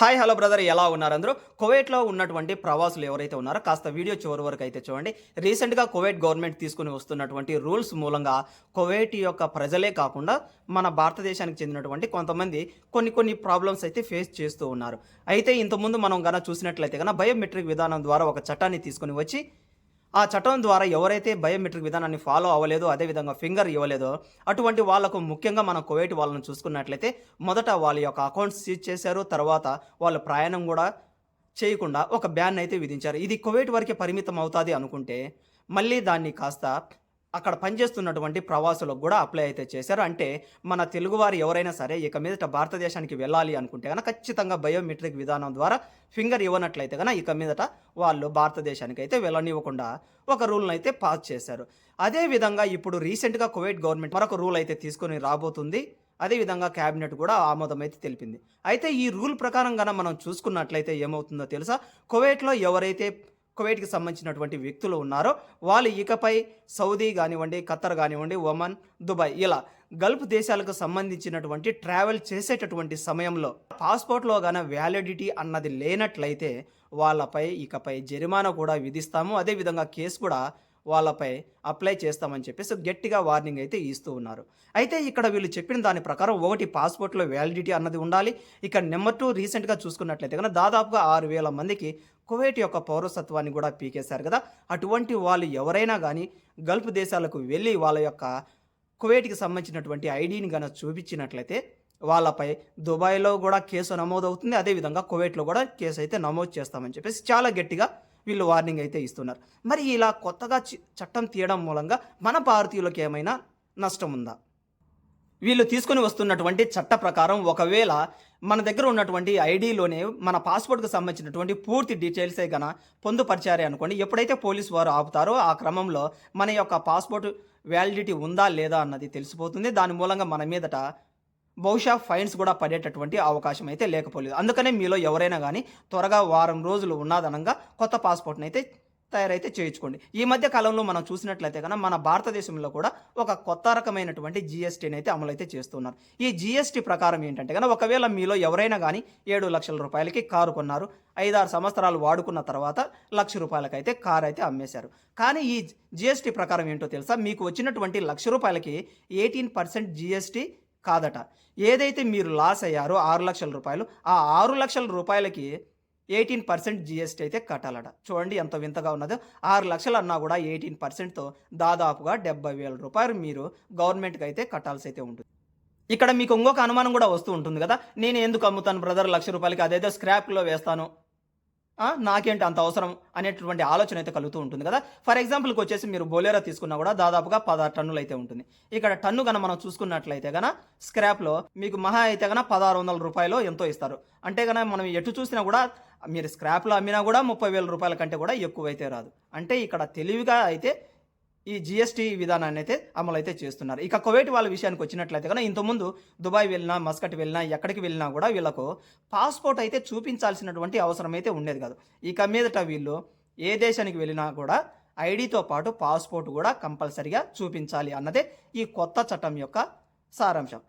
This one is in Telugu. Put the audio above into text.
హాయ్ హలో బ్రదర్ ఎలా ఉన్నారు అందరూ? కువైట్లో ఉన్నటువంటి ప్రవాసులు ఎవరైతే ఉన్నారో కాస్త వీడియో చివరి వరకు అయితే చూడండి. రీసెంట్గా కువైట్ గవర్నమెంట్ తీసుకుని వస్తున్నటువంటి రూల్స్ మూలంగా కువైట్ యొక్క ప్రజలే కాకుండా మన భారతదేశానికి చెందినటువంటి కొంతమంది కొన్ని కొన్ని ప్రాబ్లమ్స్ అయితే ఫేస్ చేస్తూ ఉన్నారు. అయితే ఇంతకుముందు మనం గన చూసినట్లయితే కనుక బయోమెట్రిక్ విధానం ద్వారా ఒక చట్టాన్ని తీసుకుని వచ్చి ఆ చట్టం ద్వారా ఎవరైతే బయోమెట్రిక్ విధానాన్ని ఫాలో అవ్వలేదో అదేవిధంగా ఫింగర్ ఇవ్వలేదో అటువంటి వాళ్ళకు ముఖ్యంగా మనం కువైట్ వాళ్ళని చూసుకున్నట్లయితే మొదట వాళ్ళ యొక్క అకౌంట్స్ సీజ్ చేశారు తర్వాత వాళ్ళ ప్రయాణం కూడా చేయకుండా ఒక బ్యాన్ అయితే విధించారు. ఇది కువైట్ వరకే పరిమితం అవుతుంది అనుకుంటే మళ్ళీ దాన్ని కాస్త అక్కడ పనిచేస్తున్నటువంటి ప్రవాసులకు కూడా అప్లై అయితే చేశారు. అంటే మన తెలుగువారు ఎవరైనా సరే ఇక మీదట భారతదేశానికి వెళ్ళాలి అనుకుంటే కనుక ఖచ్చితంగా బయోమెట్రిక్ విధానం ద్వారా ఫింగర్ ఇవ్వనట్లయితే కనుక ఇక మీదట వాళ్ళు భారతదేశానికి అయితే వెళ్ళనివ్వకుండా ఒక రూల్ని అయితే పాస్ చేశారు. అదేవిధంగా ఇప్పుడు రీసెంట్గా కువైట్ గవర్నమెంట్ మరొక రూల్ అయితే తీసుకొని రాబోతుంది. అదేవిధంగా క్యాబినెట్ కూడా ఆమోదం అయితే తెలిపింది. అయితే ఈ రూల్ ప్రకారం కనుక మనం చూసుకున్నట్లయితే ఏమవుతుందో తెలుసా? కువైట్లో ఎవరైతే కువైట్కి సంబంధించినటువంటి వ్యక్తులు ఉన్నారో వాళ్ళు ఇకపై సౌదీ కానివ్వండి ఖత్తర్ కానివ్వండి ఒమన్ దుబాయ్ ఇలా గల్ఫ్ దేశాలకు సంబంధించినటువంటి ట్రావెల్ చేసేటటువంటి సమయంలో పాస్పోర్ట్లో గాన వ్యాలిడిటీ అన్నది లేనట్లయితే వాళ్ళపై ఇకపై జరిమానా కూడా విధిస్తాము. అదేవిధంగా కేసు కూడా వాళ్ళపై అప్లై చేస్తామని చెప్పేసి గట్టిగా వార్నింగ్ అయితే ఇస్తూ ఉన్నారు. అయితే ఇక్కడ వీళ్ళు చెప్పిన దాని ప్రకారం ఒకటి పాస్పోర్ట్లో వ్యాలిడిటీ అన్నది ఉండాలి. ఇక నెంబర్ టూ రీసెంట్గా చూసుకున్నట్లయితే కనుక దాదాపుగా ఆరు వేల మందికి కువైట్ యొక్క పౌరసత్వాన్ని కూడా పీకేశారు కదా. అటువంటి వాళ్ళు ఎవరైనా కానీ గల్ఫ్ దేశాలకు వెళ్ళి వాళ్ళ యొక్క కువైట్కి సంబంధించినటువంటి ఐడిని కనుక చూపించినట్లయితే వాళ్ళపై దుబాయ్లో కూడా కేసు నమోదవుతుంది. అదేవిధంగా కువైట్లో కూడా కేసు అయితే నమోదు చేస్తామని చెప్పేసి చాలా గట్టిగా వీళ్ళు వార్నింగ్ అయితే ఇస్తున్నారు. మరి ఇలా కొత్తగా చి- చట్టం తీయడం మూలంగా మన భారతీయులకు ఏమైనా నష్టం ఉందా? వీళ్ళు తీసుకొని వస్తున్నటువంటి చట్ట ప్రకారం ఒకవేళ మన దగ్గర ఉన్నటువంటి ఐడిలోనే మన పాస్పోర్ట్కి సంబంధించినటువంటి పూర్తి డీటెయిల్సే గన పొందుపరిచారే అనుకోండి ఎప్పుడైతే పోలీస్ వారు ఆపుతారో ఆ క్రమంలో మన యొక్క పాస్పోర్ట్ వ్యాలిడిటీ ఉందా లేదా అన్నది తెలిసిపోతుంది. దాని మూలంగా మన మీదట బహుశా ఫైన్స్ కూడా పడేటటువంటి అవకాశం అయితే లేకపోలేదు. అందుకనే మీలో ఎవరైనా కానీ త్వరగా వారం రోజులు ఉన్నదనంగా కొత్త పాస్పోర్ట్ని అయితే తయారైతే చేయించుకోండి. ఈ మధ్య కాలంలో మనం చూసినట్లయితే కనుక మన భారతదేశంలో కూడా ఒక కొత్త రకమైనటువంటి జిఎస్టీని అయితే అమలు అయితే చేస్తున్నారు. ఈ జిఎస్టీ ప్రకారం ఏంటంటే కనుక ఒకవేళ మీలో ఎవరైనా కానీ ఏడు లక్షల రూపాయలకి కారు కొన్నారు ఐదారు సంవత్సరాలు వాడుకున్న తర్వాత లక్ష రూపాయలకైతే కారు అయితే అమ్మేశారు. కానీ ఈ జిఎస్టీ ప్రకారం ఏంటో తెలుసా? మీకు వచ్చినటువంటి లక్ష రూపాయలకి ఎయిటీన్ పర్సెంట్ జిఎస్టీ కాదట. ఏదైతే మీరు లాస్ అయ్యారో ఆరు లక్షల రూపాయలు ఆ ఆరు లక్షల రూపాయలకి ఎయిటీన్ పర్సెంట్ జిఎస్టీ అయితే కట్టాలట. చూడండి ఎంత వింతగా ఉన్నదో. ఆరు లక్షలు అన్నా కూడా ఎయిటీన్ పర్సెంట్తో దాదాపుగా డెబ్బై వేల రూపాయలు మీరు గవర్నమెంట్కి అయితే కట్టాల్సి అయితే ఉంటుంది. ఇక్కడ మీకు ఇంకొక అనుమానం కూడా వస్తూ ఉంటుంది కదా. నేను ఎందుకు అమ్ముతాను బ్రదర్? లక్ష రూపాయలకి అదేదో స్క్రాప్లో వేస్తాను. నాకేంటి అంత అవసరం అనేటటువంటి ఆలోచన అయితే కలుగుతూ ఉంటుంది కదా? ఫర్ ఎగ్జాంపుల్కి వచ్చేసి మీరు బొలేరో తీసుకున్నా కూడా దాదాపుగా పదహారు టన్నులు అయితే ఉంటుంది. ఇక్కడ టన్ను కనుక మనం చూసుకున్నట్లయితే కనుక స్క్రాప్లో మీకు మహా అయితే కనుక పదహారు వందల రూపాయలు ఎంతో ఇస్తారు. అంటే కనుక మనం ఎటు చూసినా కూడా మీరు స్క్రాప్లో అమ్మినా కూడా ముప్పై వేల రూపాయల కంటే కూడా ఎక్కువ అయితే రాదు. అంటే ఇక్కడ తెలివిగా అయితే ఈ జిఎస్టీ విధానాన్ని అయితే అమలు అయితే చేస్తున్నారు. ఇక కువైట్ వాళ్ళ విషయానికి వచ్చినట్లయితే కనుక ఇంతకుముందు దుబాయ్ వెళ్ళినా మస్కట్ వెళ్ళినా ఎక్కడికి వెళ్ళినా కూడా వీళ్ళకు పాస్పోర్ట్ అయితే చూపించాల్సినటువంటి అవసరం అయితే ఉండేది కాదు. ఇక మీదట వీళ్ళు ఏ దేశానికి వెళ్ళినా కూడా ఐడితో పాటు పాస్పోర్ట్ కూడా కంపల్సరిగా చూపించాలి అన్నదే ఈ కొత్త చట్టం యొక్క సారాంశం.